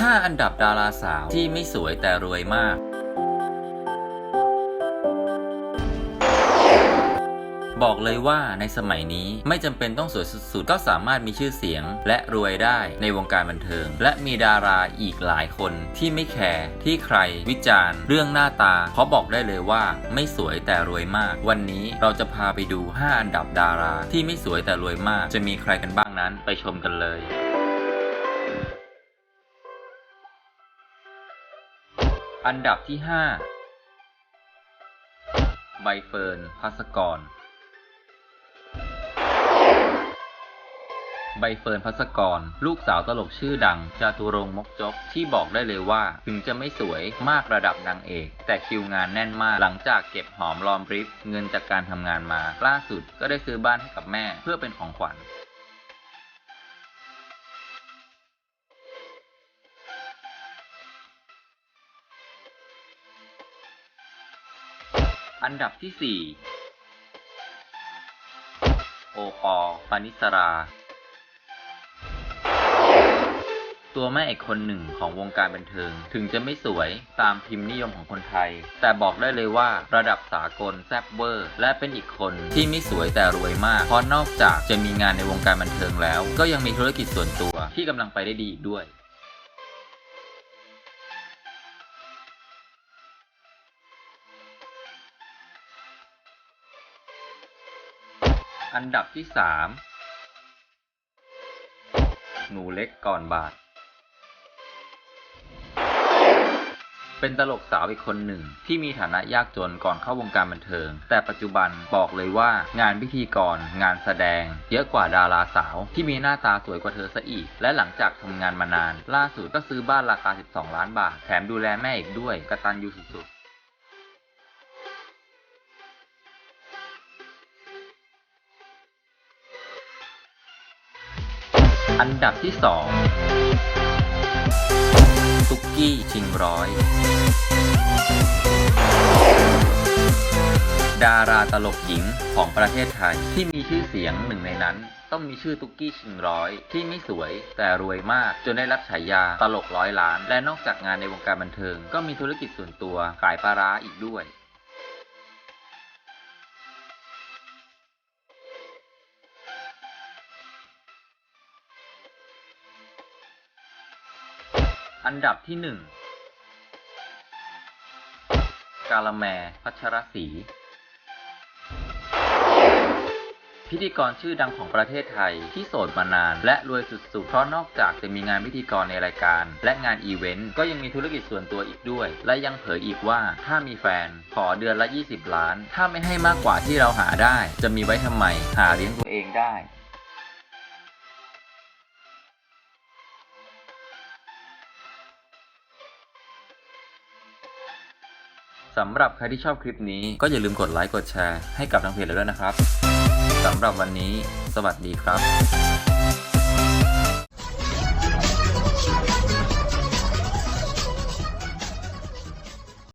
5 อันดับดาราสาวที่ไม่สวยแต่รวยมาก บอกเลยว่าในสมัยนี้ไม่จำเป็นต้องสวยสุดๆ ก็สามารถมีชื่อเสียง และรวยได้ในวงการบันเทิง และมีดาราอีกหลายคนที่ไม่แคร์ที่ใครวิจารณ์ เรื่องหน้าตาเพราะบอกได้เลยว่าไม่สวยแต่รวยมาก วันนี้เราจะพาไปดู 5 อันดับดาราที่ไม่สวยแต่รวยมาก จะมีใครกันบ้างนั้นไปชมกันเลย อันดับที่ 5 ใบเฟิร์น พัสกร ใบเฟิร์น พัสกร ลูกสาวตลกชื่อดัง จาตุรงค์มกจก ที่บอกได้เลยว่า ถึงจะไม่สวยมากระดับนางเอก แต่คิวงานแน่นมาก หลังจากเก็บหอมรอมริบเงินจากการทำงานมา ล่าสุดก็ได้ซื้อบ้านให้กับแม่เพื่อเป็นของขวัญ อันดับที่ 4 โอปอปานิสรา ตัวแม่เอกคนหนึ่งของวงการบันเทิง ถึงจะไม่สวยตามพิมพ์นิยมของคนไทย แต่บอกได้เลยว่าระดับสากลแซบเวอร์ และเป็นอีกคนที่ไม่สวยแต่รวยมาก เพราะนอกจากจะมีงานในวงการบันเทิงแล้ว ก็ยังมีธุรกิจส่วนตัวที่กำลังไปได้ดีอีกด้วย อันดับที่3หนูเล็กก่อนบาท เป็นตลกสาวอีกคนหนึ่ง ที่มีฐานะยากจนก่อนเข้าวงการบันเทิง แต่ปัจจุบันบอกเลยว่างานพิธีกร งานแสดง เยอะกว่าดาราสาว ที่มีหน้าตาสวยกว่าเธอซะอีก และหลังจากทำงานมานาน ล่าสุดก็ซื้อบ้านราคา 12 ล้านบาท แถมดูแลแม่อีกด้วยกระตันยูสุดๆ อันดับที่2ตุกกี้ชิงร้อย ดาราตลกหญิงของประเทศไทยที่มีชื่อเสียงหนึ่งในนั้น ต้องมีชื่อตุกกี้ชิงร้อย ที่ไม่สวยแต่รวยมาก จนได้รับฉายาตลกร้อยล้าน และนอกจากงานในวงการบันเทิง ก็มีธุรกิจส่วนตัวขายปลาร้าอีกด้วย อันดับที่หนึ่งกาละแมพัชรศรีพิธีกรชื่อดังของประเทศไทยที่โสดมานาน และรวยสุดๆ เพราะนอกจากจะมีงานพิธีกรในรายการ และงานอีเวนต์ก็ยังมีธุรกิจส่วนตัวอีกด้วย และยังเผยอีกว่าถ้ามีแฟน ขอเดือนละ 20 ล้าน ถ้าไม่ให้มากกว่าที่เราหาได้ จะมีไว้ทำไม หาเลี้ยงตัวเองได้ สำหรับใครที่ชอบคลิปนี้ก็อย่าลืมกดไลค์กดแชร์ให้กับทางเพจเราด้วยนะครับสำหรับวันนี้ สวัสดีครับ